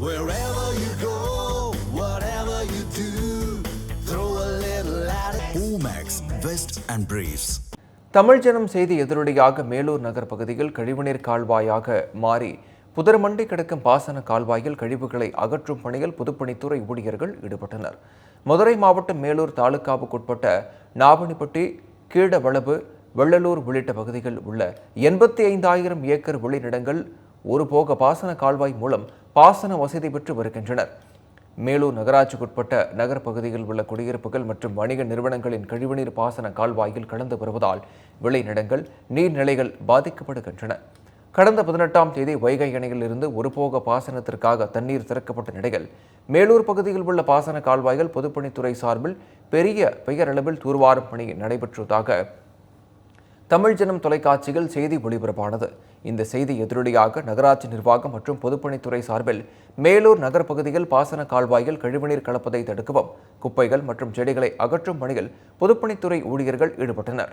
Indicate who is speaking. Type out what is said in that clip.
Speaker 1: Wherever you go, whatever you do, throw a little at it. Omax, Vest and Briefs.
Speaker 2: Tamil ஜனம் செய்தி எதிரொலியாக மேலூர் நகர் பகுதியில் கழிவுநீர் கால்வாயாக மாறி புதர்மண்டி கிடக்கும் பாசன கால்வாயில் கழிவுகளை அகற்றும் பணியில் பொதுப்பணித்துறை ஊழியர்கள் ஈடுபட்டனர் மதுரை மாவட்டம் மேலூர் தாலுகாவுக்குட்பட்ட நாவணிப்பட்டி கீழவளவு வெள்ளலூர் உள்ளிட்ட பகுதிகளில் உள்ள எண்பத்தி ஐந்தாயிரம் ஏக்கர் வெளிநிலங்கள் ஒரு போக பாசன கால்வாய் மூலம் பாசன வசதி பெற்று வருகின்றனர். மேலூர் நகராட்சிக்குட்பட்ட நகர் பகுதியில் உள்ள குடியிருப்புகள் மற்றும் வணிக நிறுவனங்களின் கழிவுநீர் பாசன கால்வாயில் கலந்து வருவதால் விளைநிலங்கள் நீர்நிலைகள் பாதிக்கப்படுகின்றன. கடந்த பதினெட்டாம் தேதி வைகை அணையில் இருந்து ஒருபோக பாசனத்திற்காக தண்ணீர் திறக்கப்பட்ட நிலையில் மேலூர் பகுதியில் உள்ள பாசன கால்வாய்கள் பொதுப்பணித்துறை சார்பில் பெரிய பெயரளவில் தூர்வாரும் பணி நடைபெற்றதாக தமிழ் ஜனம் தொலைக்காட்சியில் செய்தி ஒளிபரப்பானது. இந்த செய்தி எதிரொலியாக நகராட்சி நிர்வாகம் மற்றும் பொதுப்பணித்துறை சார்பில் மேலூர் நகர் பகுதியில் பாசன கால்வாயில் கழிவுநீர் கலப்பதை தடுக்கவும் குப்பைகள் மற்றும் செடிகளை அகற்றும் பணியில் பொதுப்பணித்துறை ஊழியர்கள் ஈடுபட்டனர்.